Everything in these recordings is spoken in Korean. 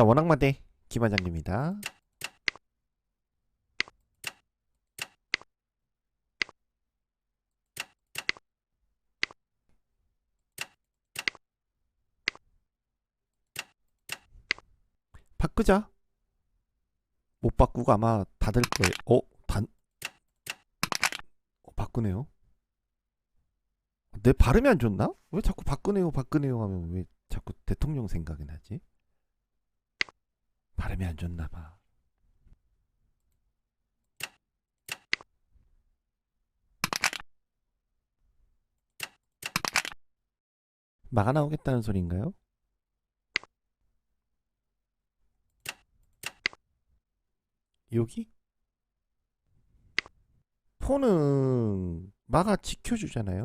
자 원악마대 김화장입니다. 바꾸자. 못 바꾸고 아마 닫을 거예요. 어? 단 어, 바꾸네요. 내 발음이 안 좋나? 왜 자꾸 바꾸네요, 바꾸네요 하면 왜 자꾸 대통령 생각이 나지? 발음이 안 좋나 봐. 막아 나오겠다는 소리인가요? 여기? 폰은 막아 지켜주잖아요.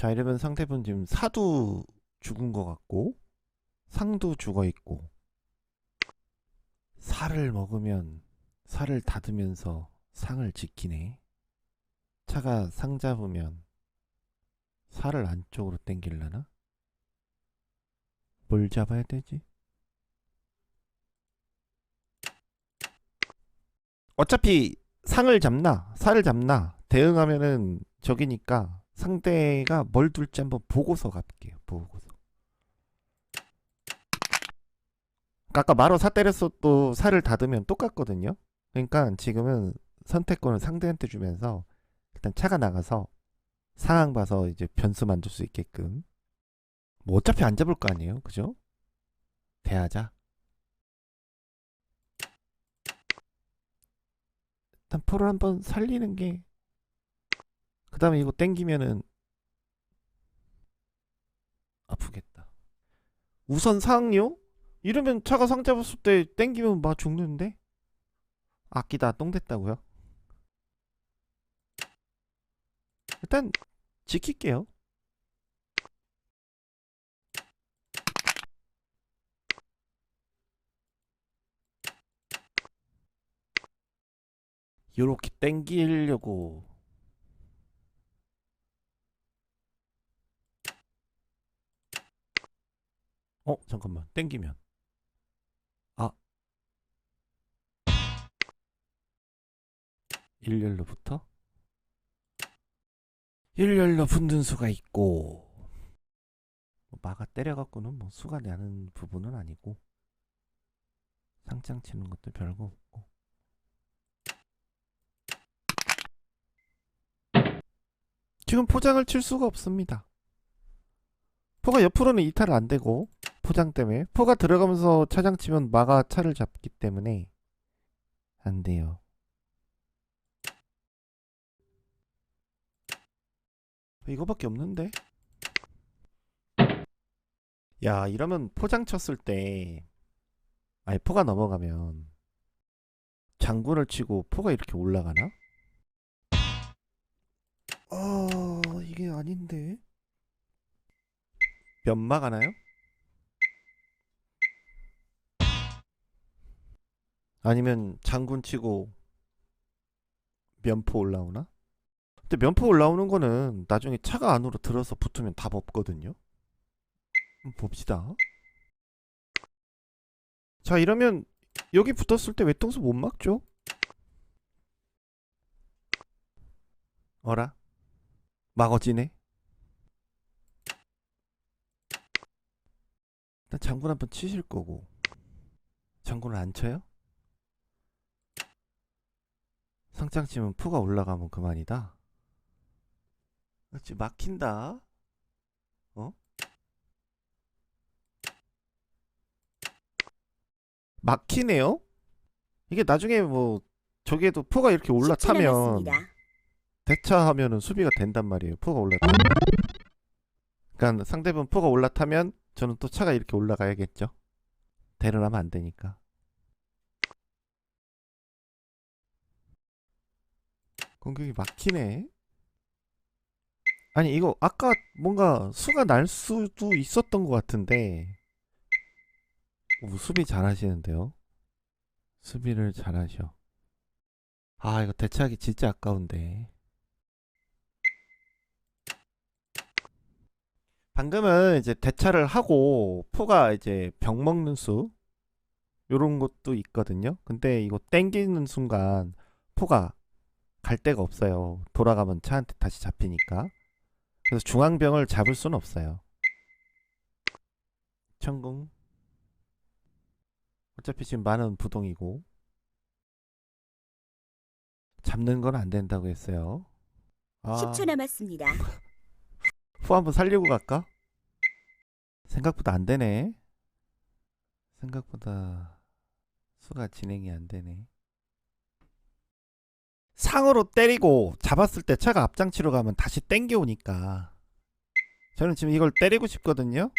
자, 이러면 상대분 지금 사도 죽은 것 같고, 상도 죽어 있고, 살을 먹으면 살을 닫으면서 상을 지키네. 차가 상 잡으면 살을 안쪽으로 당길라나? 뭘 잡아야 되지? 어차피 상을 잡나 살을 잡나 대응하면은 적이니까 상대가 뭘 둘지 한번 보고서 갈게요. 보고서. 아까 마로 사 때렸어 또 살을 닫으면 똑같거든요. 그러니까 지금은 선택권을 상대한테 주면서 일단 차가 나가서 상황 봐서 이제 변수 만들 수 있게끔 뭐 어차피 안 잡을 거 아니에요 그죠? 대하자 일단 포를 한번 살리는 게 그 다음에 이거 땡기면은 아프겠다 우선 상요? 이러면 차가 상 잡았을 때 땡기면 막 죽는데 아끼다 똥 됐다고요? 일단 지킬게요. 요렇게 땡기려고 어 잠깐만. 땡기면. 아. 일렬로부터? 일렬로 붙는 수가 있고. 뭐 마가 때려갖고는 뭐 수가 나는 부분은 아니고. 상장 치는 것도 별거 없고. 지금 포장을 칠 수가 없습니다 포가 옆으로는 이탈을 안 되고 포장 때문에 포가 들어가면서 차장 치면 마가 차를 잡기 때문에 안 돼요 이거밖에 없는데? 야, 이러면 포장 쳤을 때, 아니, 포가 넘어가면, 장군을 치고 포가 이렇게 올라가나? 아, 이게 아닌데. 면막 하나요? 아니면 장군 치고 면포 올라오나? 근데 면포 올라오는 거는 나중에 차가 안으로 들어서 붙으면 답 없거든요. 봅시다. 자, 이러면 여기 붙었을 때 외통수 못 막죠? 어라? 막어지네? 일단 장군 한번 치실 거고 장군을 안 쳐요? 상장 치면 포가 올라가면 그만이다. 그렇지 막힌다. 어? 막히네요. 이게 나중에 뭐 저기에도 포가 이렇게 올라타면 대차하면은 수비가 된단 말이에요. 포가 올라타. 그러니까 상대방 포가 올라타면 저는 또 차가 이렇게 올라가야겠죠. 하면 안 되니까. 공격이 막히네. 아니 이거 아까 뭔가 수가 날 수도 있었던 것 같은데 오, 수비 잘하시는데요 수비를 잘하셔 아, 이거 대체하기 진짜 아까운데. 방금은 이제 대차를 하고 포가 이제 병 먹는 수 요런 것도 있거든요. 근데 이거 땡기는 순간 포가 갈 데가 없어요. 돌아가면 차한테 다시 잡히니까. 그래서 중앙병을 잡을 수는 없어요. 천궁. 어차피 지금 많은 부동이고 잡는 건 안 된다고 했어요. 아, 10초 남았습니다. 포 한번 살리고 갈까? 생각보다 안 되네. 생각보다 수가 진행이 안 되네. 상으로 때리고 잡았을 때 차가 앞장치러 가면 다시 땡겨오니까 저는 지금 이걸 때리고 싶거든요.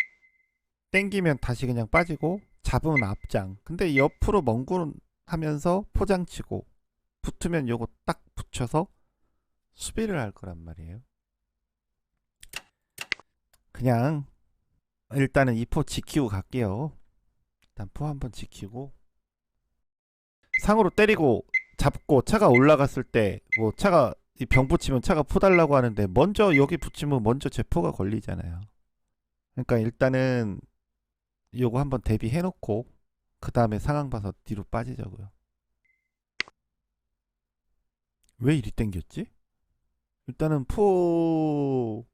땡기면 다시 그냥 빠지고 잡으면 앞장. 근데 옆으로 멍구름 하면서 포장치고 붙으면 요거 딱 붙여서 수비를 할 거란 말이에요. 그냥 일단은 이 포 지키고 갈게요. 일단 포 한번 지키고 상으로 때리고 잡고 차가 올라갔을 때 뭐 차가 이병 붙이면 차가 포 달라고 하는데 먼저 여기 붙이면 먼저 제 포가 걸리잖아요. 그러니까 일단은 요거 한번 대비해 놓고 그 다음에 상황 봐서 뒤로 빠지자고요. 왜 이리 땡겼지? 일단은 포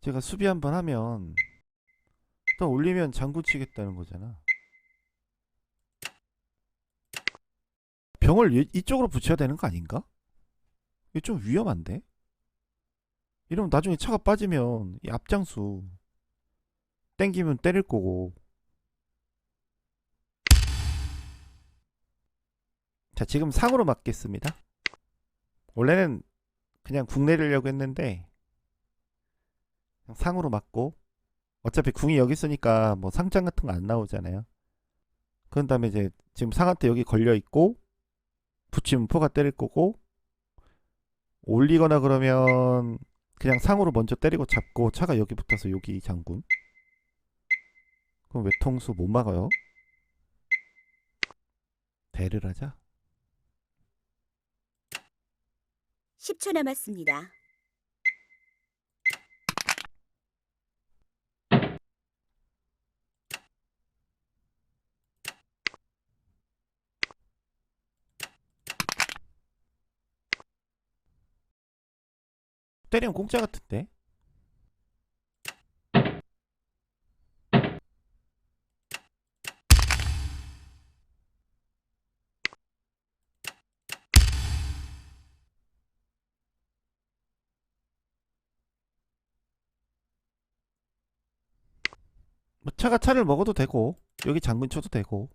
제가 수비 한번 하면 일단 올리면 장구 치겠다는 거잖아. 병을 이- 이쪽으로 붙여야 되는 거 아닌가? 이게 좀 위험한데? 이러면 나중에 차가 빠지면 이 앞장수 땡기면 때릴 거고 자 지금 상으로 맞겠습니다 원래는 그냥 궁 내리려고 했는데 상으로 맞고 어차피 궁이 여기 있으니까 뭐 상장 같은 거 안 나오잖아요. 그런 다음에 이제 지금 상한테 여기 걸려 있고 붙이면 포가 때릴 거고 올리거나 그러면 그냥 상으로 먼저 때리고 잡고 차가 여기 붙어서 여기 장군. 그럼 외통수 못 막아요. 대를 하자. 10초 남았습니다. 때리면 공짜 같은데? 뭐 차가 차를 먹어도 되고 여기 장군 쳐도 되고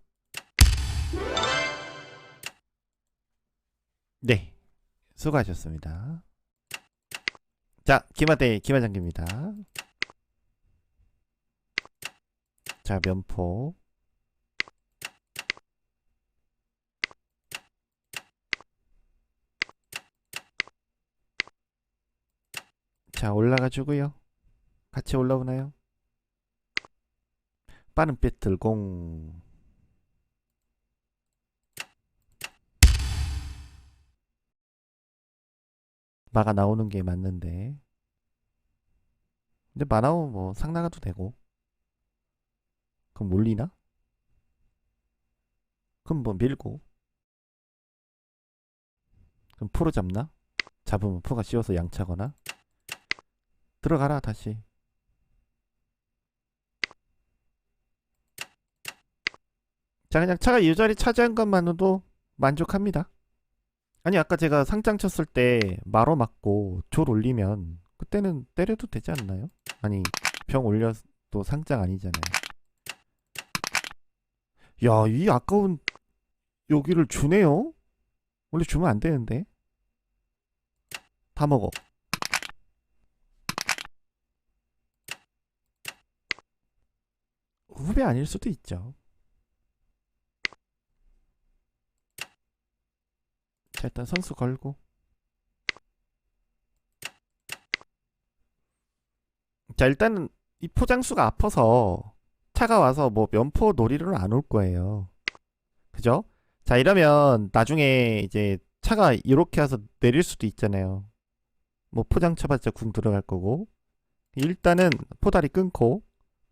네 수고하셨습니다. 자, 기마대 기마장기입니다. 자, 면포. 자, 올라가 주고요. 같이 올라오나요? 빠른 빛 들공. 마가 나오는 게 맞는데. 근데 마 나오면 뭐 상나가도 되고. 그럼 몰리나? 그럼 뭐 밀고. 그럼 포로 잡나? 잡으면 포가 씌워서 양차거나. 들어가라 다시. 자 그냥 차가 이 자리 차지한 것만으로도 만족합니다. 아니 아까 제가 상장 쳤을 때 마로 맞고 졸 올리면 그때는 때려도 되지 않나요? 아니 병 올려도 상장 아니잖아요. 야 이 아까운 여기를 주네요. 원래 주면 안 되는데. 다 먹어. 후배 아닐 수도 있죠. 일단 선수 걸고 자 일단은 이 포장수가 아파서 차가 와서 뭐 면포 놀이를 안 올 거예요 그죠? 자 이러면 나중에 이제 차가 이렇게 와서 내릴 수도 있잖아요. 뭐 포장 쳐봤자 궁 들어갈 거고 일단은 포다리 끊고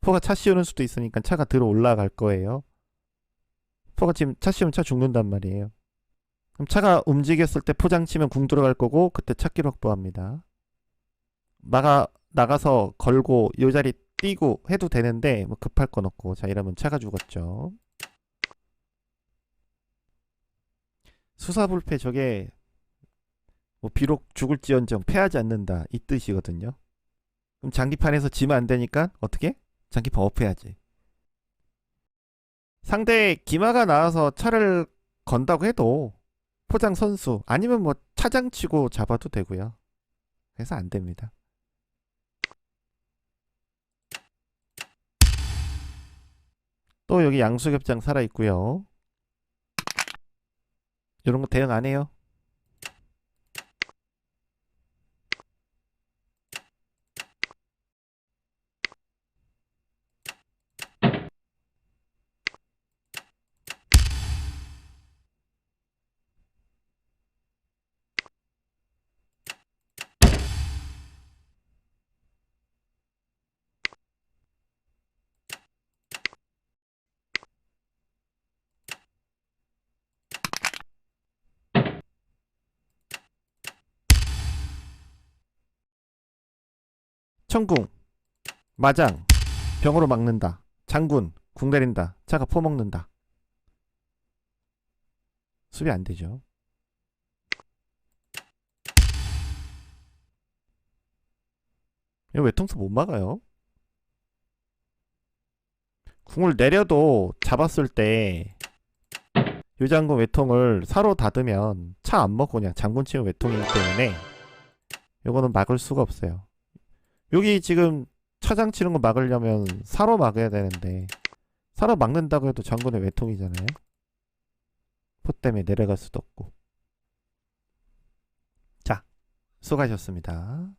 포가 차 씌우는 수도 있으니까 차가 들어 올라갈 거예요. 포가 지금 차 씌우면 차 죽는단 말이에요. 그럼 차가 움직였을 때 포장 치면 궁 들어갈 거고 그때 찾기로 확보합니다. 나가 나가서 걸고 요 자리 뛰고 해도 되는데 뭐 급할 건 없고 자 이러면 차가 죽었죠. 수사불패 저게 뭐 비록 죽을지언정 패하지 않는다 이 뜻이거든요. 그럼 장기판에서 지면 안 되니까 어떻게? 장기판 업해야지. 상대 기마가 나와서 차를 건다고 해도 포장 선수 아니면 뭐 차장 치고 잡아도 되고요. 그래서 안 됩니다. 또 여기 양수겹장 살아 있고요. 이런 거 대응 안 해요. 청궁, 마장, 병으로 막는다. 장군, 궁 내린다. 차가 포먹는다. 수비 안 되죠. 이거 외통수 못 막아요. 궁을 내려도 잡았을 때 요장군 외통을 사로 닫으면 차 안 먹고 그냥 장군 치는 외통이기 때문에 요거는 막을 수가 없어요. 여기 지금 차장 치는 거 막으려면 사로 막아야 되는데 사로 막는다고 해도 장군의 외통이잖아요. 포 때문에 내려갈 수도 없고. 자, 수고하셨습니다.